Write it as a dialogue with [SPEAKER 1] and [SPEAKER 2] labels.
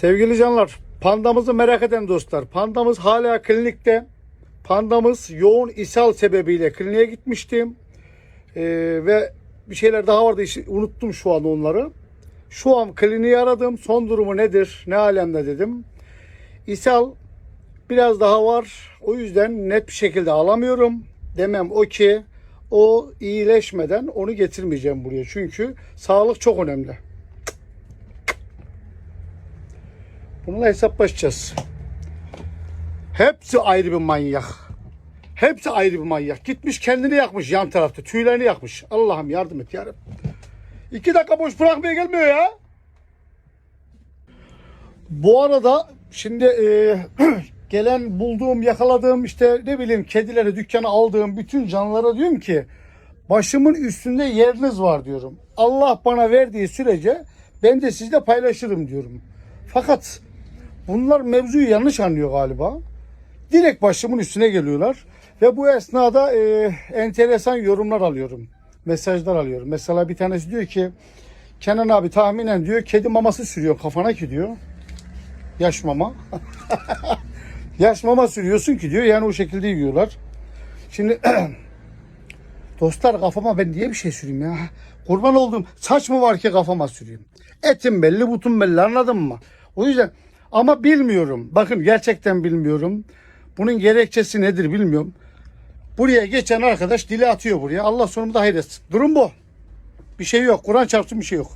[SPEAKER 1] Sevgili canlar, pandamızı merak eden dostlar. Pandamız hala klinikte. Pandamız yoğun ishal sebebiyle kliniğe gitmiştim. Ee, ve bir şeyler daha vardı. unuttum şu an onları. Şu an kliniği aradım. Son durumu nedir? Ne alemde dedim. İshal biraz daha var. O yüzden net bir şekilde alamıyorum. Demem o ki o iyileşmeden onu getirmeyeceğim buraya. Çünkü sağlık çok önemli. Bununla hesaplaşacağız. Hepsi ayrı bir manyak. Hepsi ayrı bir manyak. Gitmiş kendini yakmış yan tarafta. Tüylerini yakmış. Allah'ım yardım et yarabbim. İki dakika boş bırakmaya gelmiyor ya. Bu arada şimdi e, gelen bulduğum yakaladığım işte ne bileyim kedileri dükkana aldığım bütün canlılara diyorum ki başımın üstünde yeriniz var diyorum. Allah bana verdiği sürece ben de sizle paylaşırım diyorum. Fakat bunlar mevzuyu yanlış anlıyor galiba. Direkt başımın üstüne geliyorlar. Ve bu esnada e, enteresan yorumlar alıyorum. Mesajlar alıyorum. Mesela bir tanesi diyor ki Kenan abi tahminen diyor kedi maması sürüyor kafana ki diyor. Yaş mama. Yaş mama sürüyorsun ki diyor. Yani o şekilde yiyorlar. Şimdi dostlar kafama ben niye bir şey süreyim ya? Kurban olduğum saç mı var ki kafama süreyim? Etim belli, butum belli anladın mı? O yüzden ama bilmiyorum. Bakın gerçekten bilmiyorum. Bunun gerekçesi nedir bilmiyorum. Buraya geçen arkadaş dili atıyor buraya. Allah sonunda hayretsin. Durum bu. Bir şey yok. Kur'an çarpsın bir şey yok.